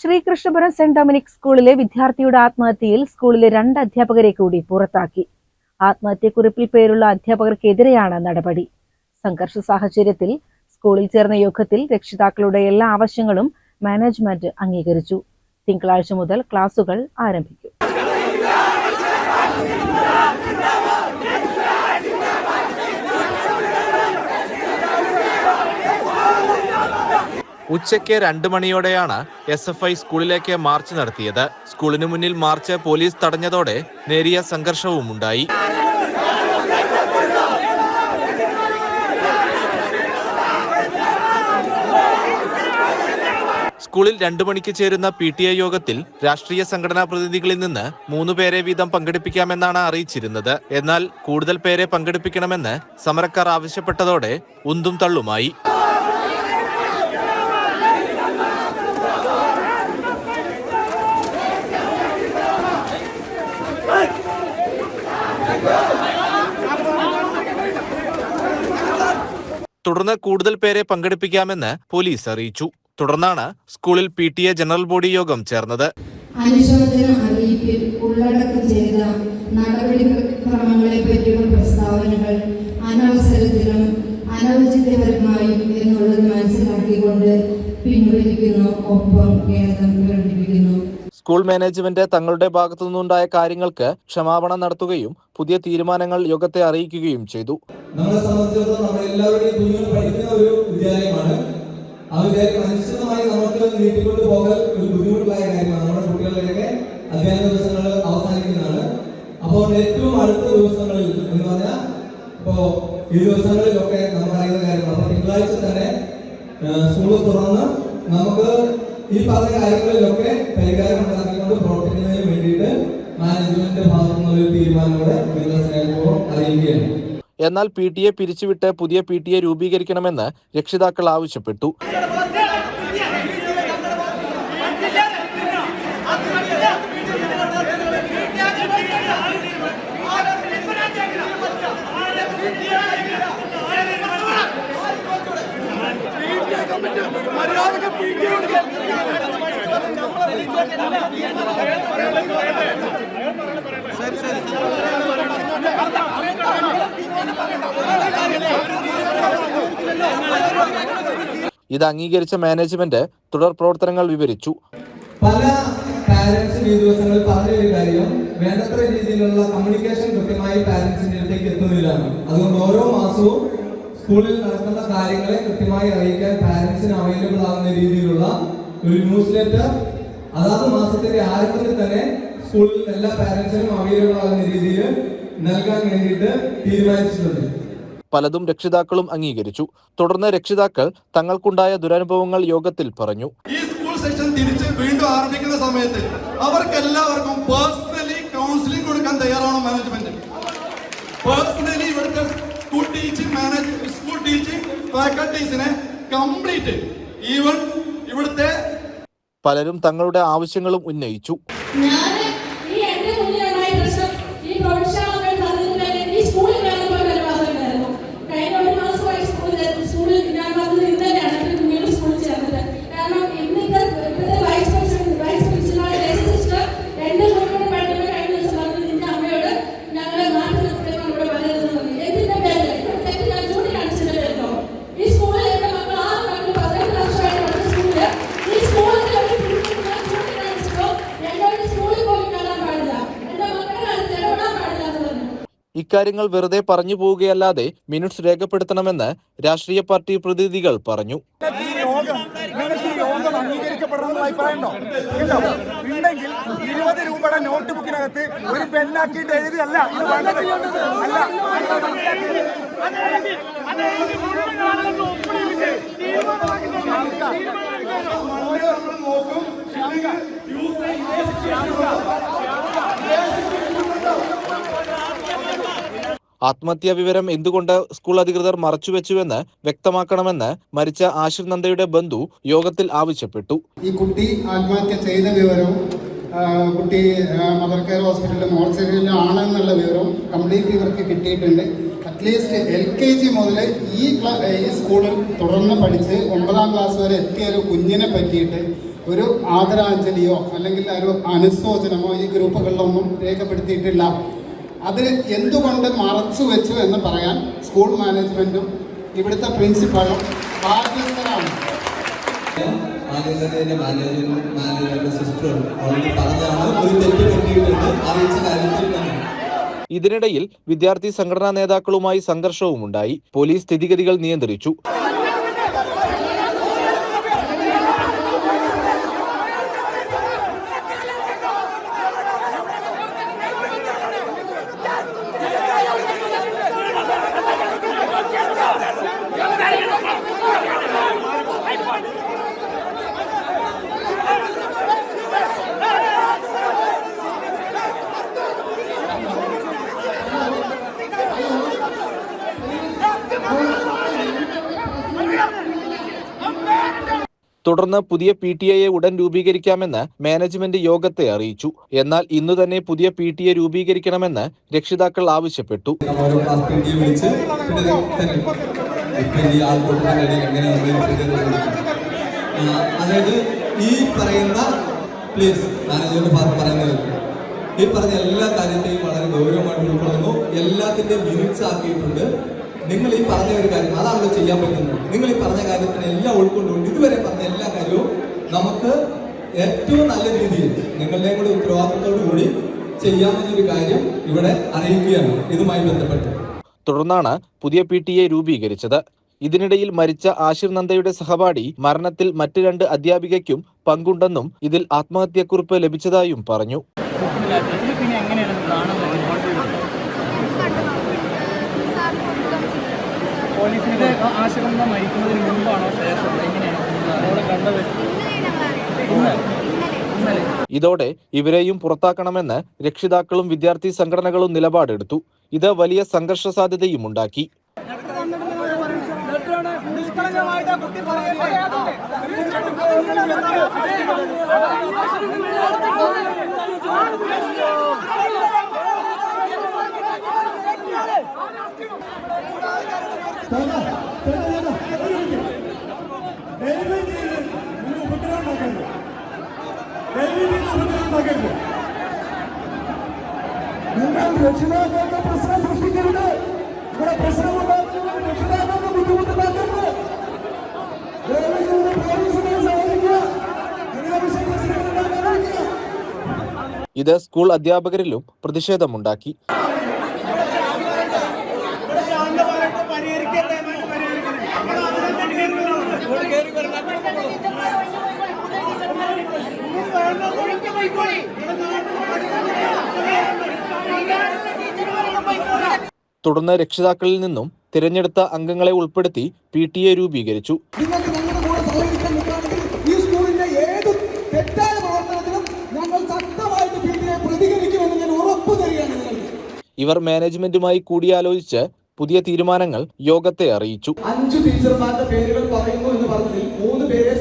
Sreekrishnapuram saint Dominic സ്കൂളിലെ വിദ്യാർത്ഥിയുടെ ആത്മഹത്യയിൽ സ്കൂളിലെ രണ്ട് അധ്യാപകരെ കൂടി പുറത്താക്കി. ആത്മഹത്യക്കുറിപ്പിൽ പേരുള്ള അധ്യാപകർക്കെതിരെയാണ് നടപടി. സംഘർഷ സാഹചര്യത്തിൽ സ്കൂളിൽ ചേർന്ന യോഗത്തിൽ രക്ഷിതാക്കളുടെ എല്ലാ ആവശ്യങ്ങളും മാനേജ്മെന്റ് അംഗീകരിച്ചു. തിങ്കളാഴ്ച മുതൽ ക്ലാസുകൾ ആരംഭിക്കും. ഉച്ചയ്ക്ക് രണ്ട് മണിയോടെയാണ് എസ് എഫ് ഐ സ്കൂളിലേക്ക് മാർച്ച് നടത്തിയത്. സ്കൂളിന് മുന്നിൽ മാർച്ച് പോലീസ് തടഞ്ഞതോടെ നേരിയ സംഘർഷവും ഉണ്ടായി. സ്കൂളിൽ രണ്ടു മണിക്ക് ചേരുന്ന പി ടി ഐ യോഗത്തിൽ രാഷ്ട്രീയ സംഘടനാ പ്രതിനിധികളിൽ നിന്ന് മൂന്ന് പേരെ വീതം പങ്കെടുപ്പിക്കാമെന്നാണ് അറിയിച്ചിരുന്നത്. എന്നാൽ കൂടുതൽ പേരെ പങ്കെടുപ്പിക്കണമെന്ന് സമരക്കാർ ആവശ്യപ്പെട്ടതോടെ ഉന്തും തള്ളുമായി. തുടർന്ന് കൂടുതൽ പേരെ പങ്കെടുപ്പിക്കാമെന്ന് പോലീസ് അറിയിച്ചു. തുടർന്നാണ് സ്കൂളിൽ P T A general body യോഗം ചേർന്നത്. ഉള്ളടക്കം ചെയ്ത അനവസരത്തിലും എന്നുള്ളത് മനസ്സിലാക്കിക്കൊണ്ട് പിൻവലിക്കുന്നു ഒപ്പം ഖേദം പ്രകടിപ്പിക്കുന്നു. സ്കൂൾ മാനേജ്മെന്റ് തങ്ങളുടെ ഭാഗത്തു നിന്നുണ്ടായ കാര്യങ്ങൾക്ക് ക്ഷമാപണം നടത്തുകയും പുതിയ തീരുമാനങ്ങൾ യോഗത്തെ അറിയിക്കുകയും ചെയ്തു. നമ്മളെ എല്ലാവരുടെയും പഠിക്കുന്ന ഒരു പോകൽ ഒരു നമ്മുടെ അധ്യയന അപ്പോൾ ഏറ്റവും അടുത്ത ദിവസങ്ങളിൽ എന്ന് പറഞ്ഞാൽ ഇപ്പോ ഈ ദിവസങ്ങളിലൊക്കെ നമ്മൾ അറിയുന്ന കാര്യമാണ് അപ്പോൾ തിങ്കളാഴ്ച തന്നെ സ്കൂൾ തുറന്ന് നമുക്ക് ഈ പറഞ്ഞ കാര്യങ്ങളിലൊക്കെ പരിഹാരം ഉണ്ടാക്കിക്കൊണ്ട് പ്രവർത്തിക്കുന്നതിന് വേണ്ടിയിട്ട് മാനേജ്മെന്റിന്റെ ഭാഗത്തു ഒരു തീരുമാനത്തോടെ നിങ്ങളെ അറിയിക്കുകയാണ്. എന്നാൽ പി ടി എ പിരിച്ചുവിട്ട് പുതിയ പി ടി എ രൂപീകരിക്കണമെന്ന് രക്ഷിതാക്കൾ ആവശ്യപ്പെട്ടു. ഇത് അംഗീകരിച്ച മാനേജ്മെന്റ് തുടർ പ്രവർത്തനങ്ങൾ വിവരിച്ചു. പല പാരന്റ്സും ഈ ദിവസങ്ങളിൽ പറഞ്ഞ ഒരു കാര്യം വേണ്ടത്ര രീതിയിലുള്ള കമ്മ്യൂണിക്കേഷൻ കൃത്യമായി പാരന്റ്സിന്റെ അടുത്തേക്ക് എത്തുന്നില്ല അതുകൊണ്ട് ഓരോ മാസവും സ്കൂളിൽ നടക്കുന്ന കാര്യങ്ങളെ കൃത്യമായി അറിയിക്കാൻ പാരന്റ്സിന് അവൈലബിൾ ആകുന്ന രീതിയിലുള്ള ഒരു ന്യൂസ് ലെറ്റർ. അതാത് മാസത്തിന്റെ ആരംഭത്തിൽ തന്നെ സ്കൂളിൽ എല്ലാ പാരന്റ്സിനും അവൈലബിൾ ആകുന്ന രീതിയിൽ നൽകാൻ വേണ്ടിയിട്ട് തീരുമാനിച്ചിട്ടുണ്ട്. പലതും രക്ഷിതാക്കളും അംഗീകരിച്ചു. തുടർന്ന് രക്ഷിതാക്കൾ തങ്ങൾക്കുണ്ടായ ദുരനുഭവങ്ങൾ യോഗത്തിൽ പറഞ്ഞു. ഈ സ്കൂൾ സെഷൻ തിരിച്ച് വീണ്ടും ആരംഭിക്കുന്ന സമയത്ത് അവർക്കെല്ലാവർക്കും പേഴ്സണലി കൗൺസിലിംഗ് കൊടുക്കാൻ തയ്യാറാണോ management personally teaching manage school teaching ഫാക്കൽറ്റീസിനെ complete even ഇവിടുത്തെ പലരും തങ്ങളുടെ ആവശ്യങ്ങളും ഉന്നയിച്ചു ഞാൻ ഈ എന്റെ മുന്നിലുണ്ടായ പ്രശ്നം ഈ പ്രൊഫഷണലുകൾ തന്നതിന് ഈ സ്കൂളിൽ കയറുമ്പോൾ ഒരു വാദമുണ്ടായിരുന്നു കഴിഞ്ഞ ഒരു മാസമായി സ്കൂളിൽ സ്കൂളിൽ ഞാൻ വന്നത് ഇന്ന് തന്നെയാണ് എന്റെ കുഞ്ഞുങ്ങൾ സ്കൂളിൽ ചേർന്നത് കാരണം ഇന്നത്തെ ഇപ്പോഴത്തെ വൈസ് പ്രസിഡന്റ് വൈസ് പ്രിൻസിപ്പളായ സിസ്റ്റർ എന്റെ കുഞ്ഞുങ്ങൾ പഠിക്കുന്ന കഴിഞ്ഞ ദിവസം പറഞ്ഞു നിന്റെ അമ്മയോട് ഞങ്ങളെ മാറ്റി നിർത്തുന്ന നമ്മുടെ വരരുതെന്ന് പറഞ്ഞു എന്തിന്റെ പേരിൽ ഇപ്പോൾ തെറ്റ് ഞാൻ ചൂണ്ടിക്കാണിച്ചതിന്റെ പേരിലോ ഈ സ്കൂളിൽ എന്റെ മക്കൾ ആറ് മക്കൾ പതിനെട്ട് വർഷമായിട്ട് പഠിച്ച സ്കൂളിൽ ഈ സ്കൂളിൽ ഒരു പ്രിൻസിപ്പൽ ഞാൻ ചൂണ്ടിക്കാണിച്ചപ്പോൾ എന്നോട് സ്കൂളിൽ പോയി കാണാൻ പാടില്ല എന്റെ മക്കളുടെ അടുത്ത് ഇടപെടാൻ പാടില്ല എന്ന് പറഞ്ഞു ഇക്കാര്യങ്ങൾ വെറുതെ പറഞ്ഞു പോവുകയല്ലാതെ മിനിറ്റ്സ് രേഖപ്പെടുത്തണമെന്ന് രാഷ്ട്രീയ പാർട്ടി പ്രതിനിധികൾ പറഞ്ഞു. ഈ യോഗം നിങ്ങൾക്ക് ഈ യോഗം അംഗീകരിക്കപ്പെടണമെന്ന് അഭിപ്രായമുണ്ടോ ഉണ്ടോ ഉണ്ടെങ്കിൽ ഇരുപത് രൂപയുടെ നോട്ട് ബുക്കിനകത്ത് ഒരു പെണ്ണാക്കിയിട്ട് എഴുതിയല്ല ഇത് വേണ്ടത്. അല്ല ആത്മഹത്യാ വിവരം എന്തുകൊണ്ട് സ്കൂൾ അധികൃതർ മറച്ചുവെച്ചുവെന്ന് വ്യക്തമാക്കണമെന്ന് മരിച്ച ആശിർ നന്ദയുടെ ബന്ധു യോഗത്തിൽ ആവശ്യപ്പെട്ടു. ഈ കുട്ടി ആത്മഹത്യ ചെയ്ത വിവരം കുട്ടി മദർ കെയർ ഹോസ്പിറ്റലിൽ മോർച്ചറിയിലാണെന്നുള്ള വിവരം കംപ്ലീറ്റ് ഇവർക്ക് കിട്ടിയിട്ടുണ്ട്. അറ്റ്ലീസ്റ്റ് എൽ കെ ജി മുതൽ ഈ ഈ സ്കൂളിൽ തുടർന്ന് പഠിച്ച് ഒമ്പതാം ക്ലാസ് വരെ എത്തിയ ഒരു കുഞ്ഞിനെ പറ്റിയിട്ട് ഒരു ആദരാഞ്ജലിയോ അല്ലെങ്കിൽ ഒരു അനുശോചനമോ ഈ ഗ്രൂപ്പുകളിലൊന്നും രേഖപ്പെടുത്തിയിട്ടില്ല. അത് എന്തുകൊണ്ട് മറച്ചു വെച്ചു എന്ന് പറയാൻ സ്കൂൾ മാനേജ്മെന്റും ഇവിടുത്തെ പ്രിൻസിപ്പാളും ബാധ്യസ്ഥരാണ് മാനേജ്മെന്റ് ഓൾറെഡി പറഞ്ഞാണ് ഒരു തെറ്റ് പറ്റിയിട്ടുണ്ട് അറിയിച്ച കാര്യത്തിൽ തന്നെ. ഇതിനിടയിൽ വിദ്യാർത്ഥി സംഘടനാ നേതാക്കളുമായി സംഘർഷവും ഉണ്ടായി പോലീസ് സ്ഥിതിഗതികൾ നിയന്ത്രിച്ചു. തുടർന്ന് പുതിയ പി ടി എയെ ഉടൻ രൂപീകരിക്കാമെന്ന് മാനേജ്മെന്റ് യോഗത്തെ അറിയിച്ചു. എന്നാൽ ഇന്നു തന്നെ പുതിയ പി ടി എ രൂപീകരിക്കണമെന്ന് രക്ഷിതാക്കൾ ആവശ്യപ്പെട്ടു. അതായത് ഈ പറയുന്ന പ്ലീസ് മാനേജ്മെന്റ് പറയുന്നത് ഈ പറഞ്ഞ എല്ലാ കാര്യത്തെയും വളരെ ഗൗരവമായിട്ട് ഉൾക്കൊള്ളുന്നു. എല്ലാത്തിന്റെയും മിനിറ്റ്സ് ആക്കിയിട്ടുണ്ട്. നിങ്ങൾ ഈ പറഞ്ഞ ഒരു കാര്യം അതാണല്ലോ ചെയ്യാൻ പറ്റുന്നത്. നിങ്ങൾ ഈ പറഞ്ഞ കാര്യത്തിന് എല്ലാം ഉൾക്കൊണ്ടുകൊണ്ട് ഇതുവരെ പറഞ്ഞ എല്ലാ കാര്യവും നമുക്ക് ഏറ്റവും നല്ല രീതിയിൽ നിങ്ങളുടെയും കൂടി ഉത്തരവാദിത്തത്തോടു കൂടി ചെയ്യാമെന്നൊരു കാര്യം ഇവിടെ അറിയിക്കുകയാണ്. ഇതുമായി ബന്ധപ്പെട്ട്. തുടർന്നാണ് പുതിയ പി ടി എ രൂപീകരിച്ചത്. ഇതിനിടയിൽ മരിച്ച ആശിർ നന്ദയുടെ സഹപാഠി മരണത്തിൽ മറ്റു രണ്ട് അധ്യാപികയ്ക്കും പങ്കുണ്ടെന്നും ഇതിൽ ആത്മഹത്യാക്കുറിപ്പ് ലഭിച്ചതായും പറഞ്ഞു. ആശങ്ക മരിക്കുന്നതിന് മുമ്പാണോ ശേഷം? എങ്ങനെയാണ്? അവളെ കണ്ടത് ഇന്നലെ. ഇതോടെ ഇവരെയും പുറത്താക്കണമെന്ന് രക്ഷിതാക്കളും വിദ്യാർത്ഥി സംഘടനകളും നിലപാടെടുത്തു. ഇത് വലിയ സംഘർഷ സാധ്യതയും ഉണ്ടാക്കി. നിങ്ങൾ സഹായിക്കുക ഇത് സ്കൂൾ അധ്യാപകരിലും പ്രതിഷേധമുണ്ടാക്കി. തുടർന്ന് രക്ഷിതാക്കളിൽ നിന്നും തിരഞ്ഞെടുത്ത അംഗങ്ങളെ ഉൾപ്പെടുത്തി പി ടി എ രൂപീകരിച്ചു. ഇവർ മാനേജ്മെന്റുമായി കൂടിയാലോചിച്ച് പുതിയ തീരുമാനങ്ങൾ യോഗത്തെ അറിയിച്ചു. അഞ്ച് ടീച്ചർമാരുടെ പേരുകൾ പറയുന്നു എന്ന് പറഞ്ഞതിൽ മൂന്ന് പേരെ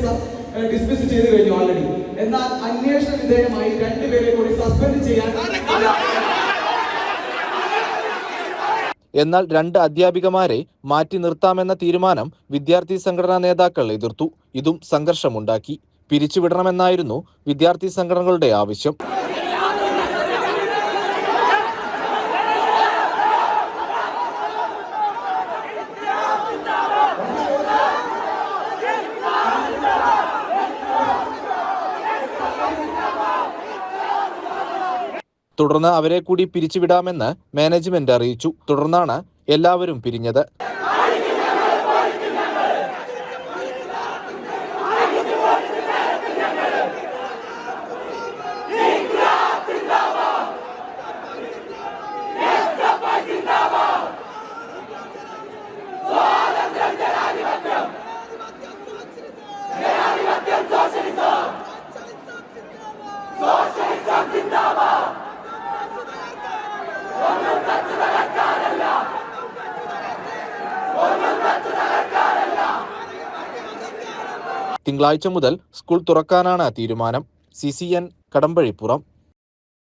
ഡിസ്മിസ് ചെയ്ത് കഴിഞ്ഞു ഓൾറെഡി എന്നാൽ അന്വേഷണ വിധേയമായി രണ്ടുപേരെ കൂടി സസ്പെൻഡ് ചെയ്യാൻ എന്നാൽ രണ്ട് അധ്യാപികമാരെ മാറ്റി നിർത്താമെന്ന തീരുമാനം വിദ്യാർത്ഥി സംഘടനാ നേതാക്കൾ എതിർത്തു. ഇതും സംഘർഷമുണ്ടാക്കി. പിരിച്ചുവിടണമെന്നായിരുന്നു വിദ്യാർത്ഥി സംഘടനകളുടെ ആവശ്യം. തുടർന്ന് അവരെ കൂടി പിരിച്ചുവിടാമെന്ന് മാനേജ്മെന്റ് അറിയിച്ചു. തുടർന്നാണ് എല്ലാവരും പിരിഞ്ഞത്. തിങ്കളാഴ്ച മുതൽ സ്കൂൾ തുറക്കാനാണ് തീരുമാനം. C C N Kadambazhipuram.